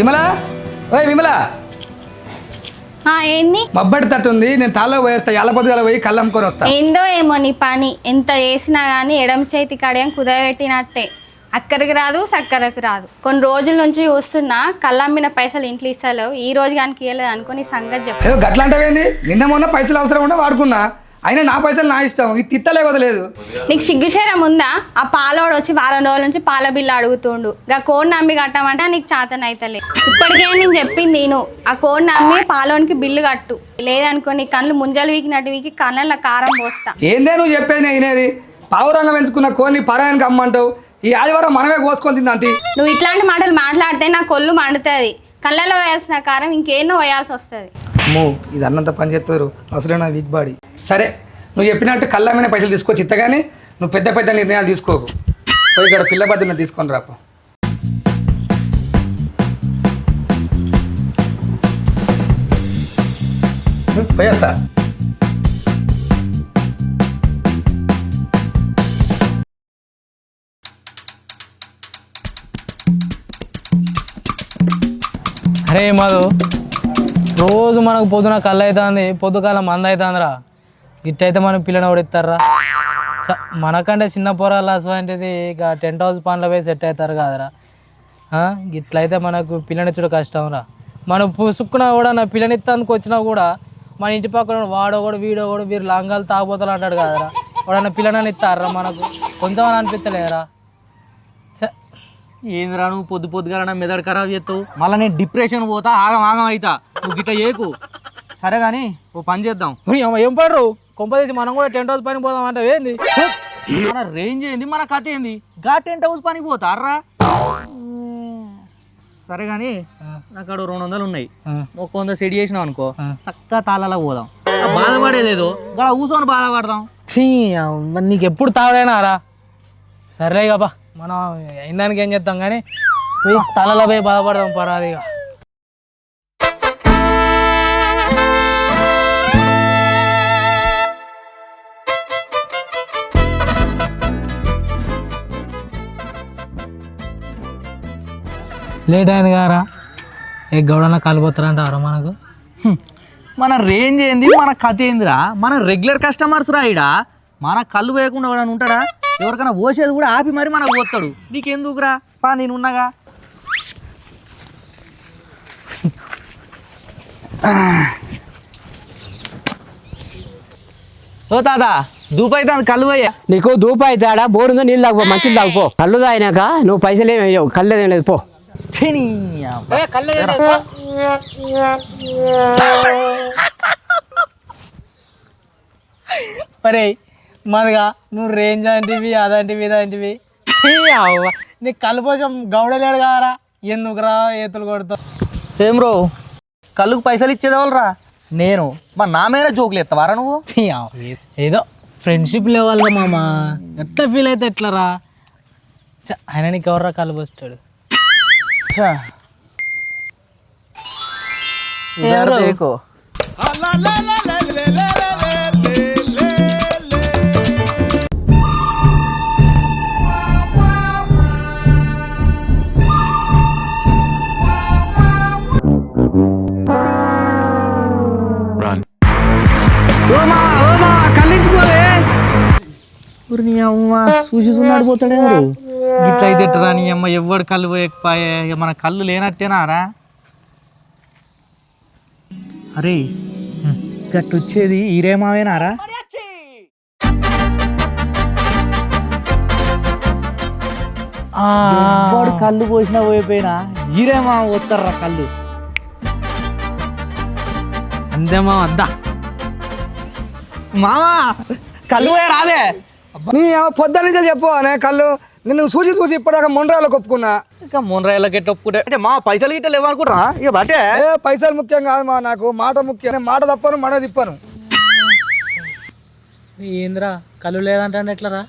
విమల? ఓయ్ విమల. ఏంది? మబ్బడి తట్టు ఉంది నేను తాళ్ళో పోయేస్తా ఎల్లపొద్దుగల పోయి కళ్ళు అమ్ముకొని వస్తా. ఏందో ఏమో నీ పని. ఎంత చేసినా కానీ ఎడమ చేతి కడియం కుదరబెట్టినట్టే. అక్కడికి రాదు సక్కరకు రాదు. కొన్ని రోజుల నుంచి చూస్తున్నా కళ్ళమ్మిన పైసలు ఇంట్లో ఇస్తలేవు. ఈ రోజు కానీ ఇవ్వలేదు అనుకో నీ సంగతి చెప్పు. ఏదో గట్లాంటివేంది? నిన్న మొన్న పైసలు అవసరం ఉంటే వాడుకున్నా. అయినా నా పైసలు నా ఇష్టం. ఇది తిత్తలే వదలేదు నీకు సిగ్గుశరం ఉందా? ఆ పాలోడు వచ్చి వారం రోజుల నుంచి పాల బిల్లు అడుగుతుండు. గా కోడ్ నమ్మి కట్టమంటే నీకు చేతన అయితలే ఇప్పటికే నేను చెప్పింది నేను. ఆ కోడ్ నమ్మి పాలోనికి బిల్లు కట్టు. లేదనుకో నీ కళ్ళు ముంజలు వీకినట్టు వీకి కళ్ళల్లో కారం పోస్తా. ఏందే నువ్వు చెప్పేది నేను వినేది? పావురంగా పెంచుకున్న కోన్ని పరాయానికి అమ్మంటావు ఈ ఆదివారం మనమే కోసుకొని తిందంతి నువ్వు ఇట్లాంటి మాటలు మాట్లాడితే నా కొల్లు మండుతుంది. కళ్ళలో వేయాల్సిన కారం ఇంకేన్నో వేయాల్సి వస్తుంది. అమ్మో ఇది అన్నంత పని చేస్తారు అవసరమైన వీక్ బాడీ. సరే నువ్వు చెప్పినట్టు కళ్ళమైన పైసలు తీసుకొచ్చి ఇత్తగానే నువ్వు పెద్ద పెద్ద నిర్ణయాలు తీసుకోకు. పోయి ఇక్కడ పిల్ల బద్దున తీసుకొని రాపో. పోయేస్తా. అరే మాధవ్ రోజు మనకు పొద్దున కళ్ళు అవుతుంది పొద్దుకాలం మంద అవుతుందిరా గిట్టయితే మనం పిల్లని ఓడిస్తారా చ మనకంటే చిన్న పొరాలు అసలు ఇక టెంట్ హౌస్ పనులు పోయి సెట్ అవుతారు కదరా. గిట్లయితే మనకు పిల్లనిచ్చుడు కష్టం రా మనం పుసుక్కున కూడా నా పిల్లనిత్తానికి వచ్చినా కూడా మన ఇంటి పక్కన వాడో కూడా వీడో కూడా వీరు లాంగాలు తాగుపోతారు అంటాడు కదరా. వాడన్నా పిల్లని ఇస్తారా మనకు. కొంచెం అని అనిపించలేదురా ఏందిరా నువ్వు పొద్దు పొద్దుగా నా మెదడు ఖరాబ్ చేస్తావు? మళ్ళీ నేను డిప్రెషన్ పోతా ఆగం ఆగం అవుతా నువ్వు గిట్ట చేయకు. సరే కానీ ఓ పని చేద్దాం. ఏం పడరు? కొంపదీసి మనం కూడా టెంట్ హౌస్ పైన పోదాం అంటే ఏంది? మన రేంజ్ ఏంది? మన కథ ఏంది? గా టెంట్ హౌస్ పనికి పోతారా సరే కానీ నాకు అక్కడ రెండు వందలు ఉన్నాయి. ఒక వంద సెట్ చేసినావు అనుకో. చక్కగా తాళాల పోదాం. బాధపడేదేదో? గడ కూర్చొని బాధపడదాం. నీకు ఎప్పుడు తాగలేనారా సర్లే కాబా మనం అయిందానికి ఏం చేద్దాం కానీ పోయి తలలో పోయి బాధపడదాం పరాదిగా లేట్ అయింది కారా? ఏ గౌడన్న కలిపోతారంటారా మనకు? మన రేంజ్ ఏంది మన కథ ఏందిరా? మన రెగ్యులర్ కస్టమర్స్ రా ఇడ మన కళ్ళు వేయకుండా ఉంటాడా? ఎవరికైనా పోసేది కూడా ఆపి మరి మనకు పోతాడు. నీకెందుకురా? పా నేను ఉన్నగా. ఓ తాత దూపైతే కళ్ళు పోయా. నీకు దూపు అయితే ఆడ బోరుందో నీళ్ళు తాగుపో మంచిది తాగుపో కళ్ళు తాగినాక నువ్వు పైసలు ఏమి వేయవు కళ్ళు ఏం లేదు పో. మరే మనగా నువ్వు రేంజ్ అంటివి అదంటివి ఇదంటివి. నీ కళ్ళు పోసం గౌడలేడు కారా ఎందుకురా ఏతులు కొడతావు ఏం బ్రో కళ్ళుకు పైసలు ఇచ్చేది ఎవరురా నేను మరి నా మీద జోకులు ఎత్తవారా నువ్వు. ఏదో ఫ్రెండ్షిప్ లెవెల్ మామ ఎట్లా ఫీల్ అయితే ఎట్లరా ఆయన నీకు ఎవర్రా కళ్ళు పోస్తాడు ఛా. ఇదారు చూసి పోతాడే ఎవరు గిట్ల అయితే ఎట్టరా నీ అమ్మ ఎవ్వడు కళ్ళు పోయకపోయే? ఇక మన కళ్ళు లేనట్టేనారా అరే గట్టు వచ్చేది ఈరేమావేనారా వాడు కళ్ళు పోసినా పోయిపోయినా ఈరేమా వస్తారా కళ్ళు. అంతేమా వద్దా మామా కళ్ళు పోయా రాదే. నీ పొద్దు నుంచి చెప్పు అనే కళ్ళు. నిన్ను చూసి చూసి ఇప్పటిదాకా మొండ్రాలకు ఒప్పుకున్నా ఇంకా మొన్నరాయిలకి ఎట్ట ఒప్పుకుంటే అంటే మా పైసలు గిట్ట లేవనుకుంటారా ఇక బట్టే. ఏ పైసలు ముఖ్యం కాదు మా నాకు. మాట ముఖ్యం. మాట తప్పను మాట తిప్పను. ఏందిరా? కళ్ళు లేదంటే ఎట్లరా?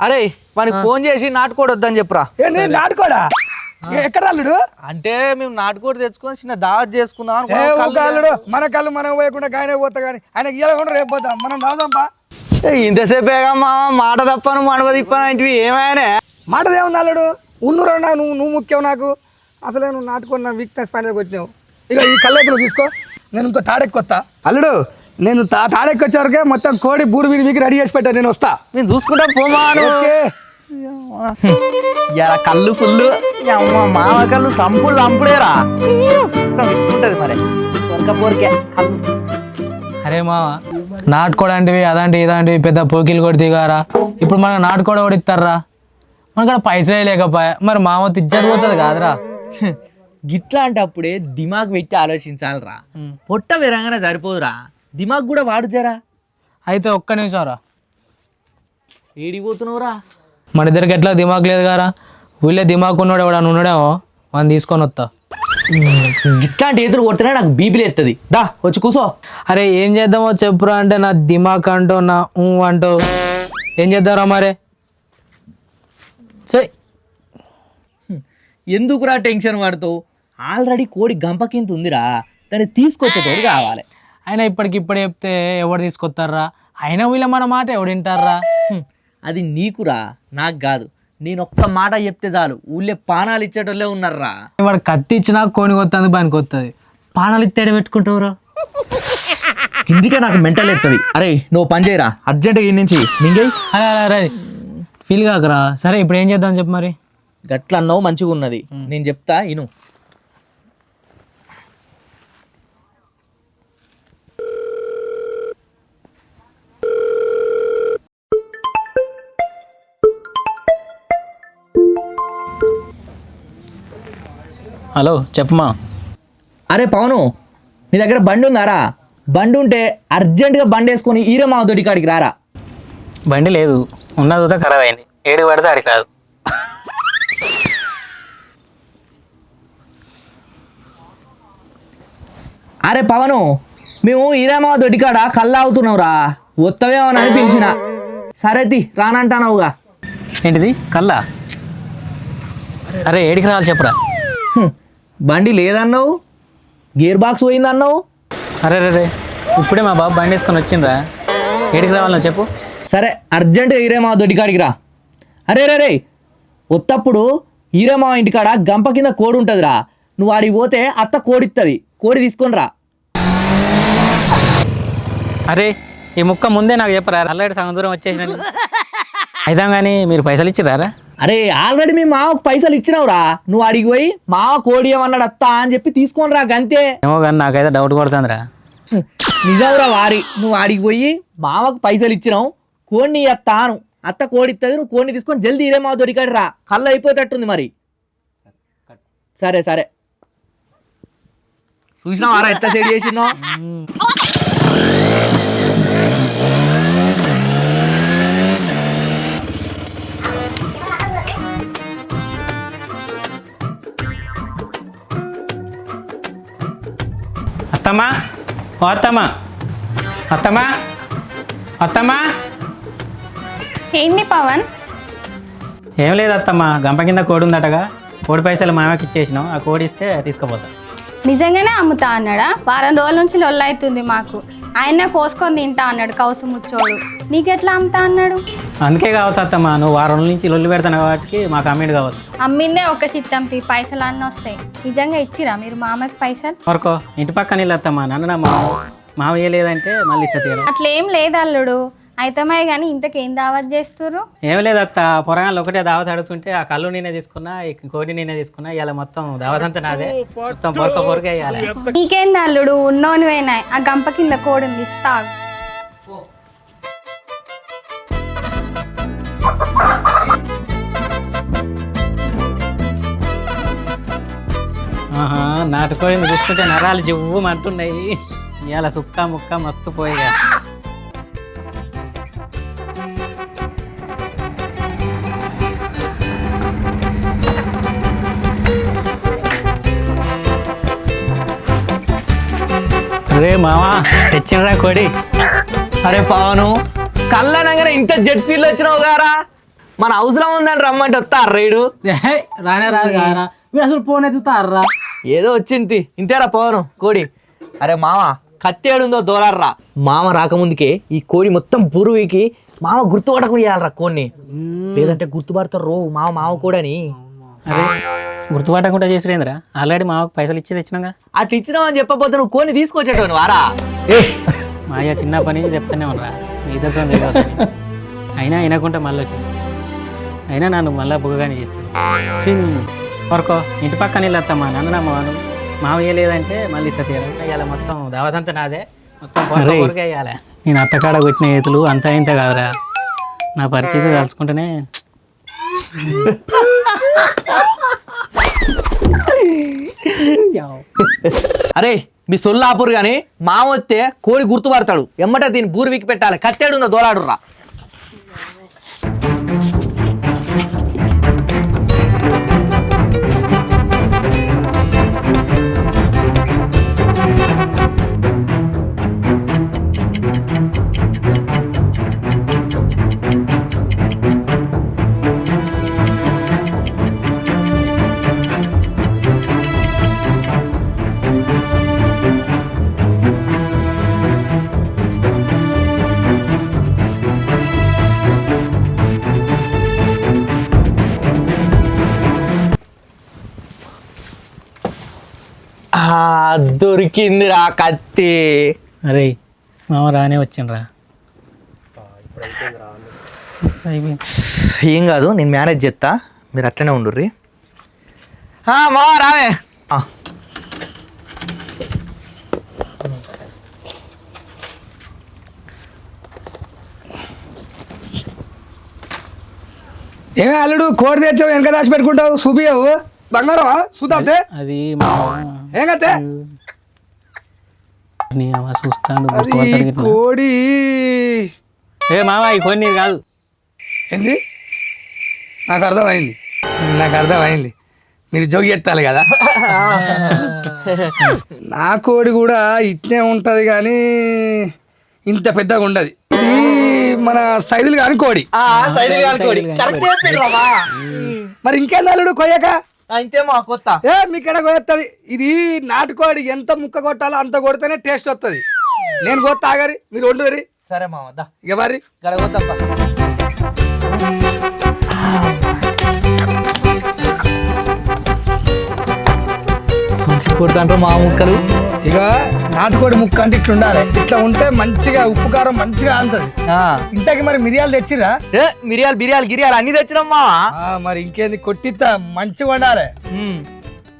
అరే వానికి ఫోన్ చేసి నాటుకోడు వద్దని చెప్పురా. ఏంది నాటుకోడా? ఎక్కడ అల్లుడు? అంటే మేము నాటుకోడి తెచ్చుకొని చిన్న దావత్ చేసుకుందాం అల్లుడు. మన కళ్ళు మనం పోయకుండా గాయనే పోతా కానీ ఆయనకి ఇవ్వకుండా రేపు పోతాం. మనం రాదాంపా ఏ, ఇంతసేపేగా మా మాట తప్పను మడవ తిప్పను ఇంటివి ఏమైనా? మాట ఏముంది అల్లుడు ఉన్నూరు నువ్వు నువ్వు ముఖ్యం నాకు. అసలే నువ్వు నాటుకున్న వీక్నెస్ పాయింట్కి వచ్చినావు. ఇక ఈ కళ్ళైతే నువ్వు తీసుకో. నేను ఇంకో తాడెక్కొత్తా. అల్లుడు నేను తా తాడెక్కొచ్చే వరకే మొత్తం కోడి బూడి వీడి వీకి రెడీ చేసి పెట్టా నేను వస్తా. నేను చూసుకుంటా పోమాను ఇలా కళ్ళు ఫుల్ అమ్మ మామ కళ్ళు సంపుడు సంపుడేరా ఉంటుంది మరి. పొరక పొరికే కళ్ళు. అరే మా నాటుకోవడాంటివి అదాంటివి ఇదాంటివి పెద్ద పోకిలు కొడి దిగారా ఇప్పుడు మనకు నాటుకోడ కొడిస్తారా మనకాడ పైసలే లేకపోయా? మరి మామ తిజ్జడి పోతుంది కాదురా. గిట్లా అంటే అప్పుడే దిమాగ్ పెట్టి ఆలోచించాలిరా. పొట్ట విరంగానే సరిపోదురా. దిమాగ్ కూడా వాడు జరా అయితే ఒక్క నిమిషం రా ఏడిపోతున్నావురా మన ఇద్దరికి ఎట్లా దిమాగ్ లేదు కారా? ఊళ్ళో దిమాగ్ ఉన్నాడు ఎవడన్నా ఉన్నాడేమో? మనం తీసుకొని వస్తా. గిట్లాంటి ఎదురు కొడితేనే నాకు బీపీలు ఎత్తది దా వచ్చి కూసో. అరే ఏం చేద్దామో చెప్పురా అంటే నా దిమాగ్ అంటూ నా ఊ అంటూ. ఏం చేద్దారా మరి? చెయ్. ఎందుకురా టెన్షన్ పడుతావు? ఆల్రెడీ కోడి గంపకింత ఉందిరా. దాన్ని తీసుకొచ్చేటోడు కావాలి. అయినా ఇప్పటికి ఇప్పుడు చెప్తే ఎవరు తీసుకొస్తారా అయినా వీళ్ళ మన మాట ఎవడు వింటారా. అది నీకురా నాకు కాదు. నేను ఒక్క మాట చెప్తే చాలు. ఊళ్ళే పానాలు ఇచ్చేటోళ్ళే ఉన్నారా వాడు కత్తి ఇచ్చినా కోని కొత్తంది పనికి వస్తుంది పానాలు ఇత్తేడ పెట్టుకుంటావురా? ఇందుకే నాకు మెంటల్ ఎత్తది. అరే నువ్వు పని చేయరా? అర్జెంటుగా ఈ నుంచి. మింగై? అరే అరే అరే. ఫీల్ కాకరా. సరే ఇప్పుడు ఏం చేద్దాం చెప్పు మరి? గట్ల అన్నావు మంచిగా ఉన్నది నేను చెప్తా ఇను. హలో చెప్పమా? అరే పవను నీ దగ్గర బండి ఉందారా? బండి ఉంటే అర్జెంటుగా బండి వేసుకొని ఈరమావ దొడి కాడికి రారా? బండి లేదు. ఉన్నది ఖరాబ్ అయింది. ఏడు పడితే అడిగి కాదు. అరే పవను మేము ఈరామావ దొడ్డి కాడ కళ్ళు అవుతున్నావురా వత్తవేమని అని పిలిచిన. సరే తి రానంటానవుగా. ఏంటిది? కల్లా అరే ఏడికి రావాలి చెప్పురా. బండి లేదన్నావు? గేర్ బాక్స్ పోయిందన్నావు? అరే రే ఇప్పుడే మా బాబు బండి వేసుకొని వచ్చిండ్రా. ఏడికి రావాలో చెప్పు. సరే అర్జెంటుగా ఈరేమావ దొడ్డికాడికి రా. అరే రే రే ఒత్తప్పుడు ఈరేమావ ఇంటికాడ గంప కింద కోడి ఉంటుందిరా. నువ్వు ఆడికి పోతే అత్త కోడిస్తుంది కోడి తీసుకొని రా అరే ఈ ముక్క ముందే నాకు చెప్పరా? అల్లడి సగం దూరం వచ్చేసిన అయితే కానీ మీరు పైసలు ఇచ్చిరారా అరే ఆల్రెడీ మీ మావకు పైసలు ఇచ్చినావురా. నువ్వు ఆడికి పోయి మావ కోడి ఏమన్నాడు అత్త? అని చెప్పి తీసుకొని రా గంతే. ఏమో కానీ నాకైతే డౌట్ కొడుతుందిరా. నిజంరా వారి. నువ్వు ఆడికి పోయి మావకు పైసలు ఇచ్చినావు కోడిని అత్త అను. అత్త కోడిస్తుంది నువ్వు కోడిని తీసుకొని జల్దీ ఈరేమావ దొరికాడు రా కళ్ళు అయిపోయేటట్టుంది మరి. సరే సరే. చూసినావారా ఎట్లా సెట్ చేసినావు అత్తమ్మా? ఓ అత్తమ్మా. అత్తమ్మా? అత్తమ్మా? ఏంది పవన్? ఏం లేదు అత్తమ్మా. గంప కింద కోడి ఉందటగా. కోడి పైసలు మామకి ఇచ్చేసినాం. ఆ కోడి ఇస్తే తీసుకుపోతాం. నిజంగానే అమ్ముతా అన్నాడా? వారం రోజుల నుంచి లొల్లైతుంది మాకు. ఆయన కోసుకొని తింటా అన్నాడు కౌసు ముచ్చోడు. నీకెట్లా అమ్ముతా అన్నాడు? అందుకే కావచ్చు అత్తమ్మా నువ్వు వారం రోజుల నుంచి లొల్లి పెడతాను కాబట్టి మాకు అమ్మేడు కావచ్చు. అమ్మిందే ఒక చిత్తంపి పైసలు అన్నీ వస్తాయి. నిజంగా ఇచ్చిరా మీరు మామకి పైసలు? వరకో ఇంటి పక్కన ఇల్లు అత్తమ్మా నన్ను నా మామ మామ లేదంటే మళ్ళీ ఇస్తా తీరా అట్లేం లేదు అల్లుడు. అయితమే కానీ ఇంతకేం దావత్ చేస్తుర్రు? ఏం లేదు అత్త పొరగాళ్ళు ఒకటే దావత్ అడుగుతుంటే ఆ కళ్ళు నేనే తీసుకున్నా ఈ కోడి నేనే తీసుకున్నా ఇలా మొత్తం దావత్ అంతా నాదే. మొత్తం పొరక పొరక వేయాలి నీకేంది అల్లుడు ఉన్నోనివైనా ఆ గంప కింద కోడింది ఇస్తా ఆహా నాటుకోడింది చూస్తుంటే నరాలు జివ్వు అంటున్నాయి ఇవాళ సుక్క ముక్క మస్తు పోయిగా. రే మావా తెచ్చినరా కోడి. అరే పవను కళ్ళనగానే ఇంత జెట్ స్పీడ్లో వచ్చినావు గారా? మన అవసరం ఉందని రమ్మంటే వస్తా రైడు. ఏహే, రానే రాదు కారా మీరు అసలు ఫోన్ ఎత్తుతారా ఏదో వచ్చింది ఇంతేరా పవను కోడి. అరే మామ కత్తి ఏడుందో దోలాడరా. మామ రాకముందుకే ఈ కోడి మొత్తం పురువికి మామ గుర్తుపడకు ఇవ్వాలరా కోడిని. లేదంటే గుర్తుపడతారు రో మామ మామ కోడని. అరే గుర్తుపట్టకుండా చేసుడేంద్రా ఆల్రెడీ మాకు పైసలు ఇచ్చి తెచ్చినాగా అట్లా ఇచ్చినామని చెప్పబోతే నువ్వు కొని తీసుకొచ్చేటోను వారా మా అయ్య చిన్న పని చెప్తానే ఉండరా ఇద్దరితో అయినా వినకుంటే మళ్ళీ వచ్చింది అయినా నన్ను మళ్ళీ బుగ్గగానే చేస్తాను వరకో ఇంటి పక్కన నీళ్ళు వస్తామా నన్ను మాను మావయ్య లేదంటే మళ్ళీ ఇస్తా ఇవాళ మొత్తం దావతంతా నాదే. మొత్తం వేయాలి నేను అత్తకాడ కొట్టిన ఏతులు అంతా ఇంత కాదురా. నా పరిస్థితి తలుచుకుంటేనే అరే మీ సొల్లు ఆపురు కానీ మా వస్తే కోడి గుర్తుపడతాడు. ఎమ్మట దీన్ని బూరివికి పెట్టాలి. కత్తేడుందో దోలాడుర్రా. దొరికిందిరా కత్తి. అరే మామ రానే వచ్చిండ్రా. ఏం కాదు నేను మేనేజ్ చేస్తా మీరు అట్లనే ఉండుర్రి. మా రావే. ఏమే అల్లుడు కోడి తెచ్చావు వెనక దాచి పెట్టుకుంటావు చూపియవు బంగారమా? చూద్దాంతే అది మామ. ఏం కత్తే? నీ చూస్తాడు. కోడి. ఏ మామ ఈ కొన్ని కాదు. ఏంది? నాకు అర్థమైంది. నాకు అర్థమైంది. మీరు జోగి ఎత్తాలి కదా? నా కోడి కూడా ఇట్నే ఉంటుంది కానీ ఇంత పెద్దగా ఉండదు. ఇది మన సైదులు కాని కోడి. ఆ, సైదులు కాదు కోడి. కరెక్ట్ చెప్పిండ్రు మామ. మరి ఇంకేం అల్లుడు కొయ్యక? ఆ, ఇంతేమో కొత్త. ఏ మీకెడ కొయ్యత్తది ఇది నాటుకోడి ఎంత ముక్క కొట్టాలో అంత కొడితేనే టేస్ట్ వస్తుంది నేను కొత్త ఆగరి మీరు వండుగరి. సరే మామ దా. ఇక మరి? మంచి కొడుతుంటారు మా ముక్కలు. ఇక నాటుకోడి ముక్క అంటే ఇట్లా ఉండాలి ఇట్లా ఉంటే మంచిగా ఉప్పు కారం మంచిగా అంతది ఆ. ఇంతకి మరి మిరియాలు తెచ్చిరా ఏ మిరియాలు బిర్యాలు గిరియాలు అన్ని తెచ్చినాం మావా. మరి ఇంకేంది కొట్టిస్తా మంచిగా వండాలి. ఉమ్.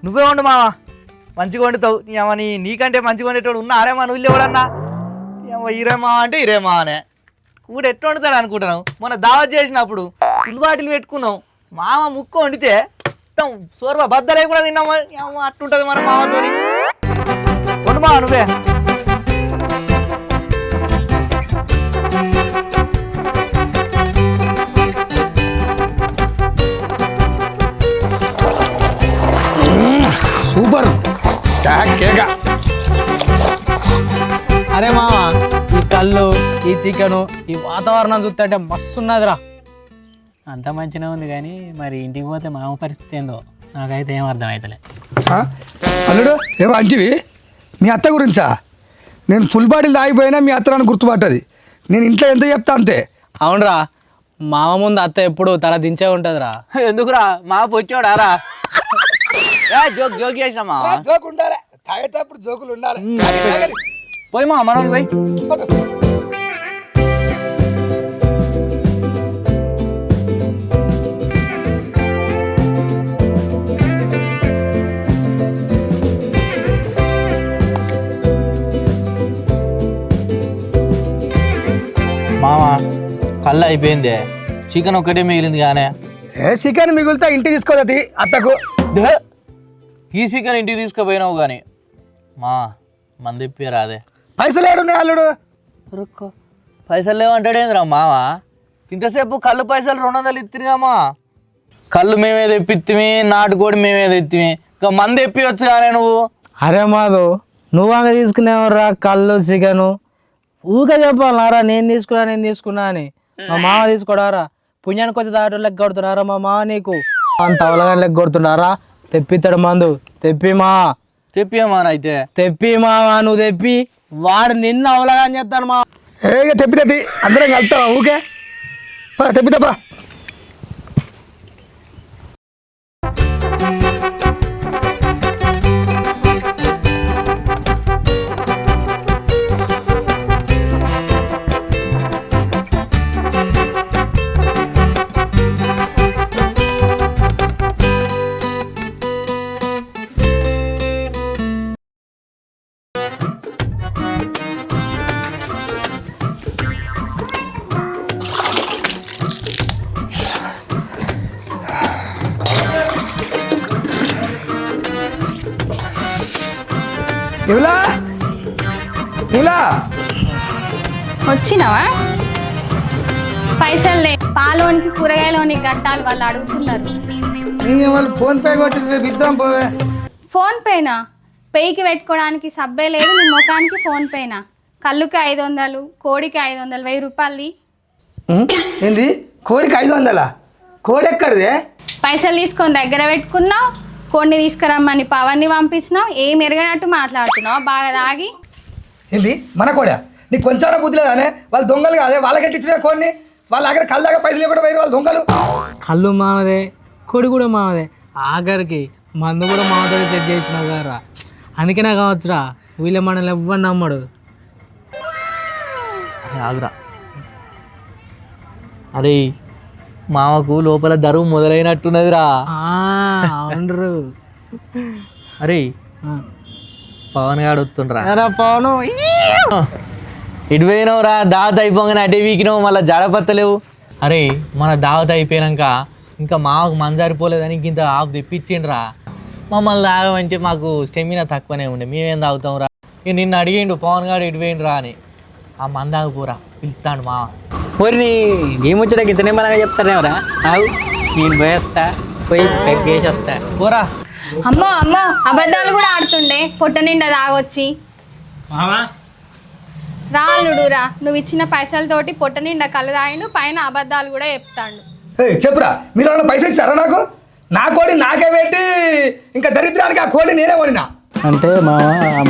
నువ్వే వండు మావా. మంచిగా వండుతావు. నీ అమ్మ నీ నీకంటే మంచిగా వండేటోడు ఉన్నా ఆడే మా నువ్వు ఎవడన్నా? ఏమో ఇరే మావా అంటే ఇరే మావా అనే. కూడ ఎట్లా వండుతాడు అనుకుంటున్నావు? మొన్న దావత్ చేసినప్పుడు ఫుల్ బాటిల్ పెట్టుకున్నాం మామ ముక్క వండితే మొత్తం సోర్వ బద్దలే కూడా తిన్నామా ఏమో అట్లుంటది మన మామతోని. మావా నువ్వే సూపర్ అరే మామ ఈ కళ్ళు ఈ చికెను ఈ వాతావరణం చూస్తుంటే మస్తు ఉన్నదిరా అంత మంచిగా ఉంది కానీ మరి ఇంటికి పోతే మామ పరిస్థితి ఏందో నాకైతే ఏం అర్థం అవుతలే? అల్లుడు ఏమో అంటివి మీ అత్త గురించా? నేను ఫుల్ బాటిల్ తాగిపోయినా మీ అత్త నన్ను గుర్తుపట్టది. నేను ఇంట్లో ఎంత చెప్తా అంతే. అవునరా మామ ముందు అత్త ఎప్పుడు తల దించే ఉంటుందిరా. ఎందుకురా? మా పొచ్చోడా రా? ఏ, జోక్ జోక్ చేసిన మావా జోకు ఉండాలి. తాగేటప్పుడు జోకులు ఉండాలి. పోయి మా మనోడి పోయి. కళ్ళు అయిపోయింది చికెన్ ఒక్కటే మిగిలింది కానీ ఏ చికెన్ మిగులుతా ఇంటికి తీసుకోదది అత్తకు? ఈ చికెన్ ఇంటికి తీసుకుపోయినావు కానీ మా మంది ఇప్పి రాదే. పైసలు ఏడున్నాయి అల్లుడు? రుక్కో పైసలు లేవంటాడేంద్రా మామ? ఇంతసేపు కళ్ళు పైసలు రెండు వందలు ఇత్తిరిగామా కళ్ళు మేమే తెప్పిత్తిమి నాటుకోడి మేమే తెత్తిమి ఇంకా మంది ఎప్పివచ్చు కానీ నువ్వు. అరే మాధు నువ్వు అంగ తీసుకునేవరా కళ్ళు చికెను? ఊకే చెప్పాలరా నేను తీసుకున్నా నేను తీసుకున్నా అని. మా మామ తీసుకోడారా? పుణ్యానికి వచ్చి దాటి లెక్క కొడుతున్నారా మా మామ నీకు? అంత అవలగా లెక్క కొడుతున్నారా? తెప్పిస్తాడు మందు. తెప్పి మా. చెప్పేమా అయితే. తెప్పి మావా నువ్వు తెప్పి. వాడు నిన్న అవలగా అని చెప్తాను మా. ఏ తెప్పి తెప్పి. అందరం కలుతావా ఊకే పా, ఎవలా ఇలా వచ్చినావా? పైసలు లే పాలోనికి కూరగాయలోనికి కట్టాలి వాళ్ళు అడుగుతున్నారు. నీ వాళ్ళు ఫోన్ పే కొట్టి రేపు ఇద్దాం పోవే. ఫోన్ పేనా? పెయికి పెట్టుకోవడానికి సబ్బే లేదు నీ ముఖానికి ఫోన్ పేనా? కళ్ళుకి ఐదు వందలు కోడికి ఐదు వందలు వెయ్యి రూపాయలు? ఏంది? కోడికి ఐదు వందలా? కోడి ఎక్కడిదే పైసలు తీసుకొని దగ్గర పెట్టుకున్నావు కొన్ని తీసుకురమ్మని పవన్ని పంపించినావు ఏం ఎరగనట్టు మాట్లాడుతున్నావు? బాగా తాగి. ఏంది? మన కోడా? నీకు కొంచెం బుద్ధి లేదానే వాళ్ళు దొంగలు కాదే వాళ్ళకి ఎట్లా ఇచ్చిన కోడిని? వాళ్ళ దగ్గర కళ్ళ దగ్గర పైసలు ఇవ్వడం పోయి వాళ్ళు దొంగలు. కళ్ళు మామదే కొడి కూడా మామదే. ఆఖరికి మందు కూడా మామతో చెక్ చేసిన గారా అందుకే నాకు కావచ్చురా వీళ్ళ మనల్ని ఎవ్వరు నమ్మడు. అరే ఆగురా. అరే మామకు లోపల దరువు మొదలైనట్టున్నదిరా. అవునరు అరే పవన్ గాడు వస్తుండ్రా. పవను. ఇటు పోయినావురా దావత్ అయిపోగానే అటే వీకినావు మళ్ళీ జడపత్తలేవు అరే మన దావత్ అయిపోయాక ఇంకా మాకు మంజారిపోలేదని ఇంక ఇంత ఆఫ్ తెప్పించిండ్రా. మమ్మల్ని తాగమంటే మాకు స్టెమినా తక్కువనే ఉండే మేమేం తాగుతాంరా? ఇక నిన్ను అడిగిండు పవన్ గాడు ఇటు పోయిండ్రా అని. ఆ మందాగపోరా పిలుస్తాడు మా పోరి నీ నీ ముచ్చటకి ఇంత నిమ్మలంగా చెప్తారేమరా ఆవు నేను పోయేస్తా. పోయి పెగ్గేసి వస్తా పోరా. అమ్మో అమ్మో అబద్ధాలు కూడా ఆడుతుండే. పొట్ట నిండా తాగొచ్చి. రాళ్ళుడురా నువ్వు ఇచ్చిన పైసలతోటి పొట్ట నిండా తాగిండు పైన అబద్ధాలు కూడా చెప్తాడు. ఏయ్ చెప్పురా. మీరు పైసలు ఇచ్చారా నాకు? నా కోడి నాకే పెట్టి ఇంకా దరిద్రానికి ఆ కోడి నేనే కొనినా. అంటే మా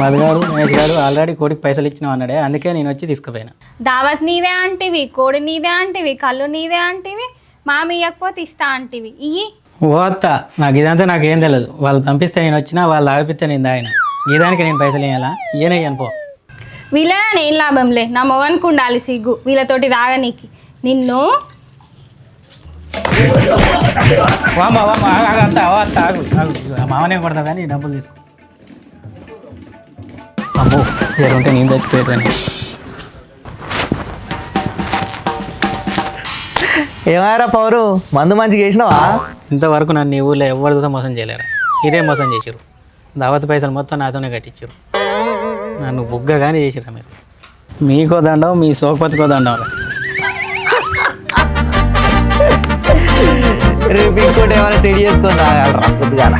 మధుగాడు మహేష్ గారు ఆల్రెడీ కోడికి పైసలు ఇచ్చినావు అన్నాడే అందుకే నేను వచ్చి తీసుకుపోయినా. దావత్ నీదే అంటివి కోడి నీదే అంటివి కళ్ళు నీదే అంటివి మామి ఇయ్యకపోతే ఇస్తా అంటివి. ఇయ్యి. ఓ అత్త నాకు ఇదంతా నాకు ఏం తెలియదు వాళ్ళు పంపిస్తే నేను వచ్చినా వాళ్ళు ఆగిపిస్తే నేను దాయన ఈ దానికి నేను పైసలు ఇవ్వాలా ఈయన పో. వీళ్ళని ఏం లాభంలే? నా మొగనికి ఉండాలి సిగ్గు. వీళ్ళతోటి రాగనీకి. నిన్ను వామ్మ వామ్మ ఆగు, ఆగు, అత్త ఓ అత్త ఆగు ఆగు. మామనే కొడతావు కానీ డబ్బులు తీసుకో. అమ్మో జరుంటే నేను తెచ్చిపోయాను ఏమారా పవరు మందు మంచిగా వేసినావా? ఇంతవరకు నన్ను ఈ ఊళ్ళో ఎవరితో మోసం చేయలేరు? ఇదే మోసం చేసిరు దావత్ పైసలు మొత్తం నాతోనే కట్టించారు నన్ను బుగ్గగానే చేసిరా మీరు. మీకో దండం మీ సోపతికో దండం రేపు ఇంకోటి ఏమైనా చేసుకొని రాగలరా? పొద్దుగాల.